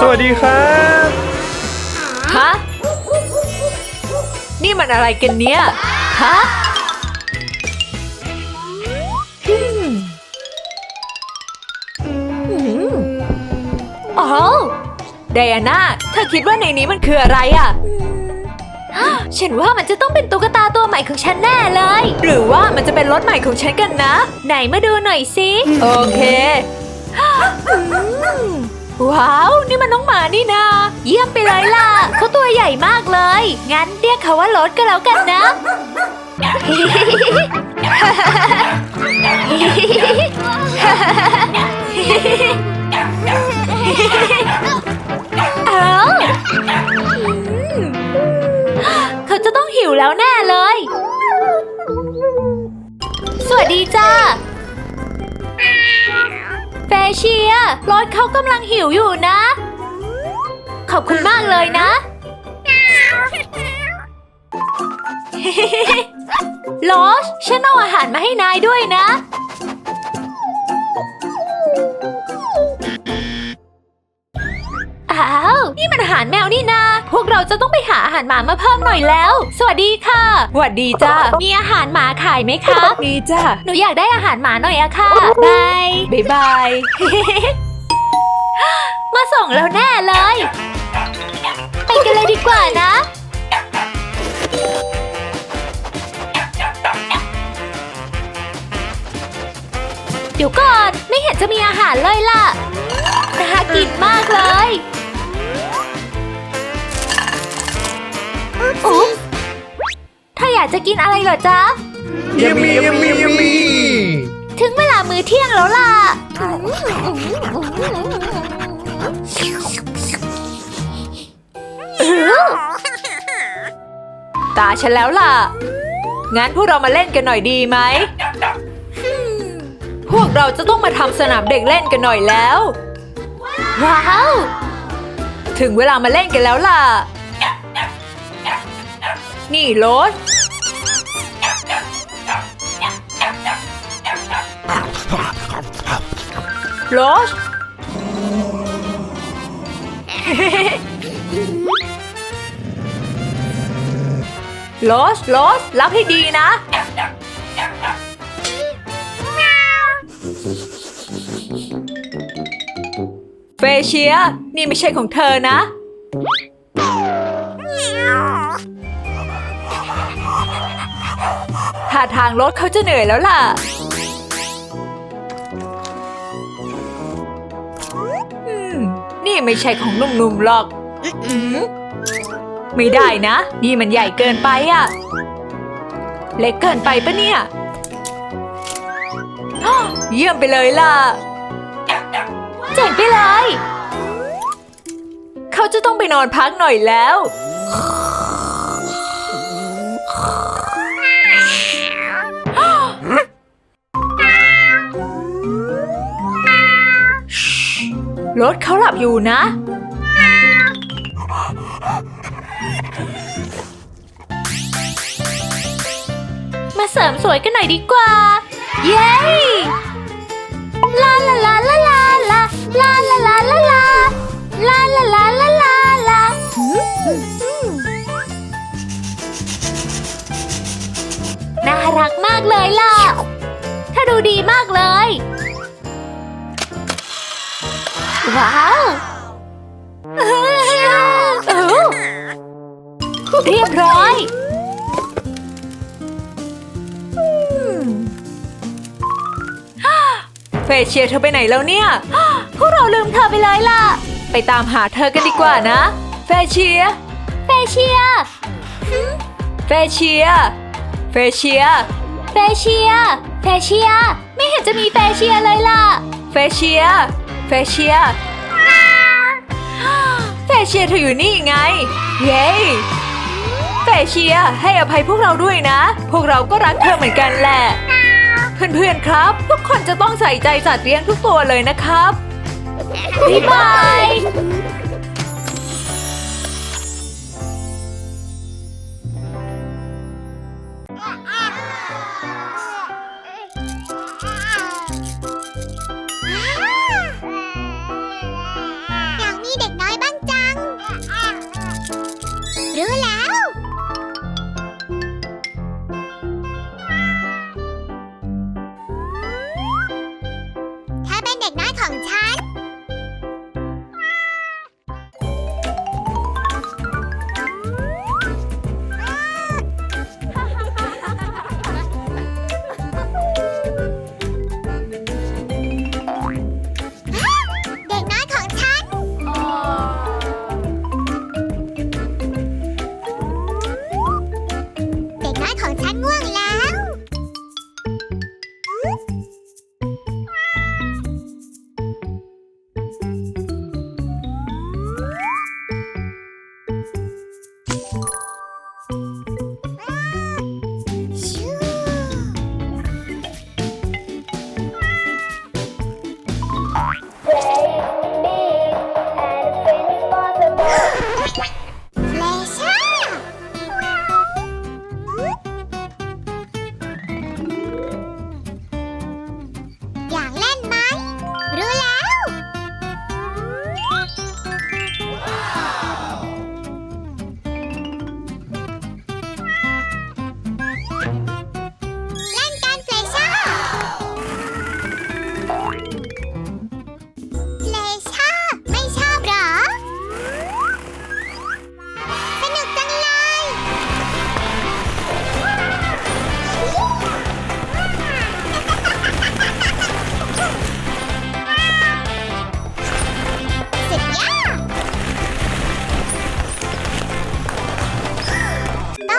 สวัสดีครับ ฮะ นี่มันอะไรกันเนี่ย ฮะอืมอืมอ๋อไดอาน่าเธอคิดว่าในนี้มันคืออะไรอะฉันว่ามันจะต้องเป็นตุ๊กตาตัวใหม่ของฉันแน่เลย หรือว่ามันจะเป็นรถใหม่ของฉันกันนะ ไหนมาดูหน่อยสิ โอเค ว้าว นี่มันน้องหมานี่นา เยี่ยมไปเลยล่ะ เขาตัวใหญ่มากเลย งั้นเรียกเขาว่ารถก็แล้วกันนะอ้าเขาจะต้องหิวแล้วแน่เลย เฟเชียรถเขากำลังหิวอยู่นะ ขอบคุณมากเลยนะ ลอสฉันเอาอาหารมาให้นายด้วยนะาอาหารหมามาเพิ่มหน่อยแล้ว สวัสดีค่ะสวัสดีจ้ามีอาหารหมาขายไหมคะมีจ้าหนูอยากได้อาหารหมาหน่อยอะค่ะบายบายบาย มาส่งแล้วแน่เลย ไปกันเลยดีกว่านะ เดี๋ยวก่อน ไม่เห็นจะมีอาหารเลยล่ะน่ากินมากเลยากจะกินอะไรเหรอจ๊ะยัมมี่ยัมมี่ยัมมี่ถึงเวลามื้อเที่ยงแล้วล่ะ ตาฉันแล้วล่ะ งั้นพวกเรามาเล่นกันหน่อยดีไหม พวกเราจะต้องมาทำสนามเด็กเล่นกันหน่อยแล้ว ว้าว ถึงเวลามาเล่นกันแล้วล่ะ นี่โรส โรสโรสโรสรับให้ดีนะ เฟเชีย นี่ไม่ใช่ของเธอนะ ท่าทางรถเขาจะเหนื่อยแล้วล่ะ นี่ไม่ใช่ของหนุ่มๆหรอกอืมไม่ได้นะ นี่มันใหญ่เกินไปอะเล็กเกินไปปะเนี่ยอ้อเยี่ยมไปเลยล่ะเจ๋งไปเลย เขาจะต้องไปนอนพักหน่อยแล้ว รถเขาหลับอยู่นะ มาเสริมสวยกันหน่อยดีกว่า เย้ลาลาลาลาลาลาลาลาลาลาลาลาลาลาลาลาลาน่ารักมากเลยล่ะ ถ้าดูดีมากเลย ว้าวเอ้าเรียบร้อย เฟเชียเธอไปไหนแล้วเนี่ย พวกเราลืมเธอไปเลยล่ะ ไปตามหาเธอกันดีกว่านะ เฟเชีย เฟเชีย เฟเชีย เฟเชีย เฟเชีย เฟเชีย ไม่เห็นจะมีเฟเชียเลยล่ะ เฟเชีย เฟเชียเฟเชียเธออยู่นี่ไง เย้เฟเชียให้อภัยพวกเราด้วยนะ พวกเราก็รักเธอเหมือนกันแหละ เพื่อนๆครับ ทุกคนจะต้องใส่ใจสัตว์เลี้ยงทุกตัวเลยนะครับบ๊ายบายอย่างนี้เด็กน้อย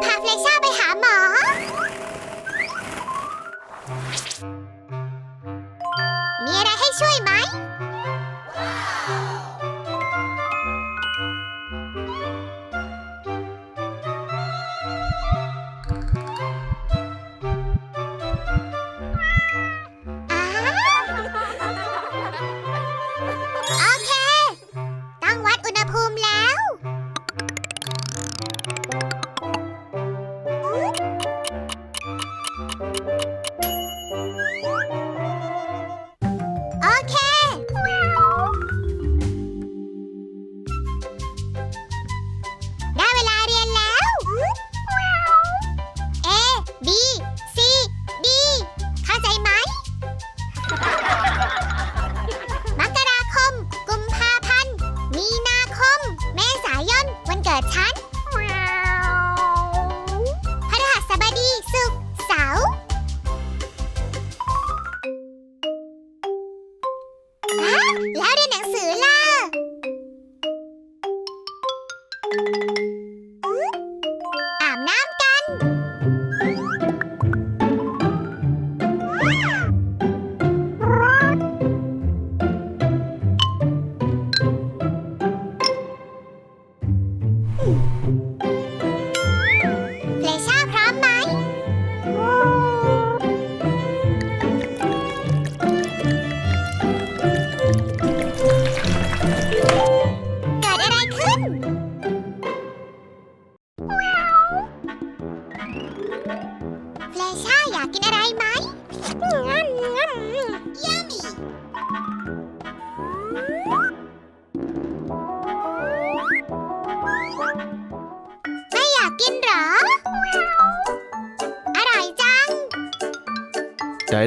Power Flex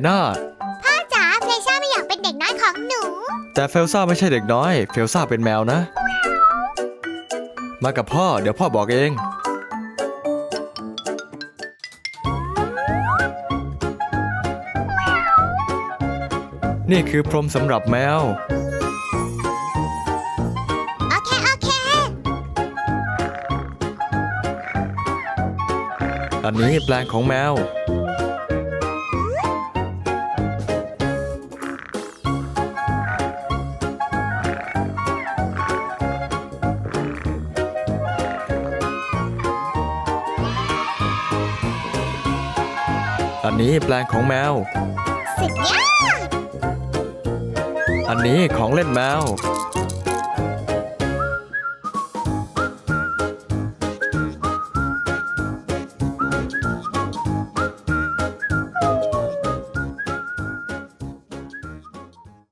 นะพ่อจ๋าเฟลซ่าไม่อยากเป็นเด็กน้อยของหนู แต่เฟลซ่าไม่ใช่เด็กน้อย เฟลซ่าเป็นแมวนะ มากับพ่อ เดี๋ยวพ่อบอกเอง นี่คือพรมสำหรับแมว โอเค โอเค อันนี้แปลงของแมว อันนี้แปลงของแมว สุดยอด อันนี้ของเล่นแมว